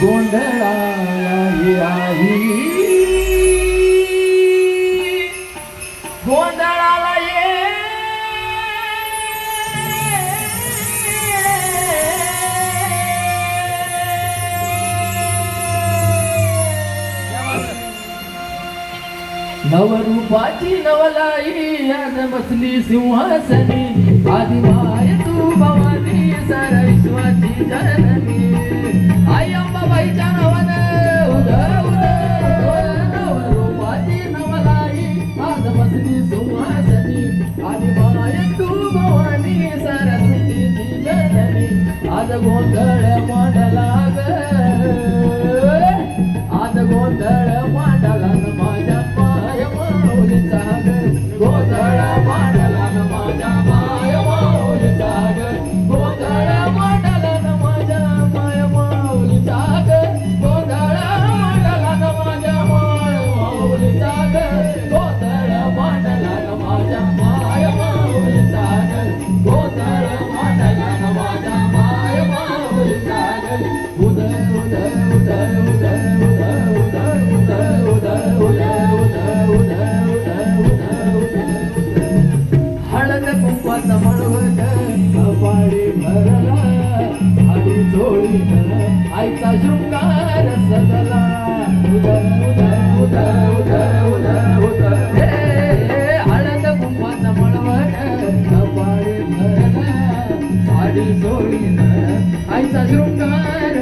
गोंधळाई आई गोंधळाला नवरूपाची नवलाई याद बसली सिंहासनी आदिमाय तू भवानी सरस्वती जननी. ગોધળ મોડલા हळद कुंपात म्हणवत कपाळी भरला आणि जोडी आईचा शृंगार सजला. हळद कुंपात म्हणवत कपाळी भरला आणि जोडी आईचा शृंगार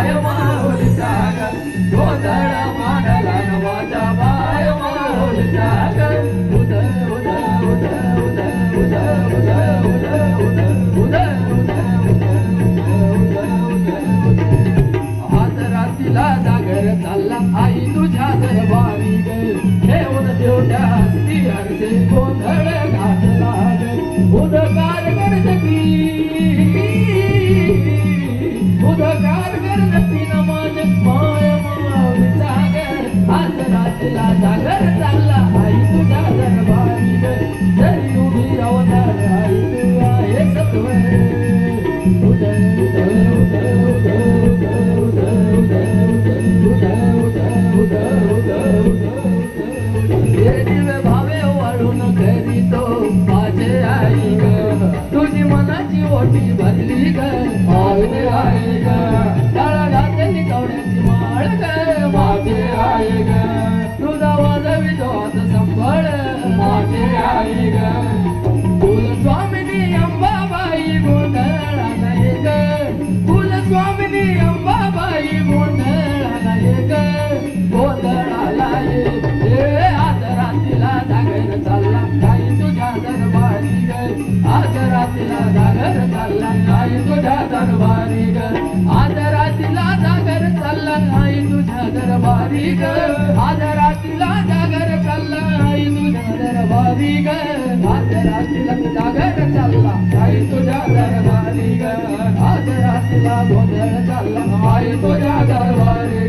माय माऊलीचा ग गोंधळ मांडला न माझ्या माय माऊलीचा ग उदय आज रात्रीला जागर चालला आई तुझ्या दरबारी ग देवट्या हस्ती गोंधळ घातला उदकार वाटला जागर चालला आई तुझ्या दरबारी उभी तो तुझी मनाची ओटी भरली ग. आई आई ग आज जागर चालला काही तुझ्या दरबारी ग आज रात्रीला जागर चालला नाही तुझ्या दरबारी ग आज जागर चालला नाही तुझ्या दरबारी ग आज रात्रीला जागर चालला नाही तुझ्या दरबारी ग गोंधळ चालला नाही तुझ्या दरबारी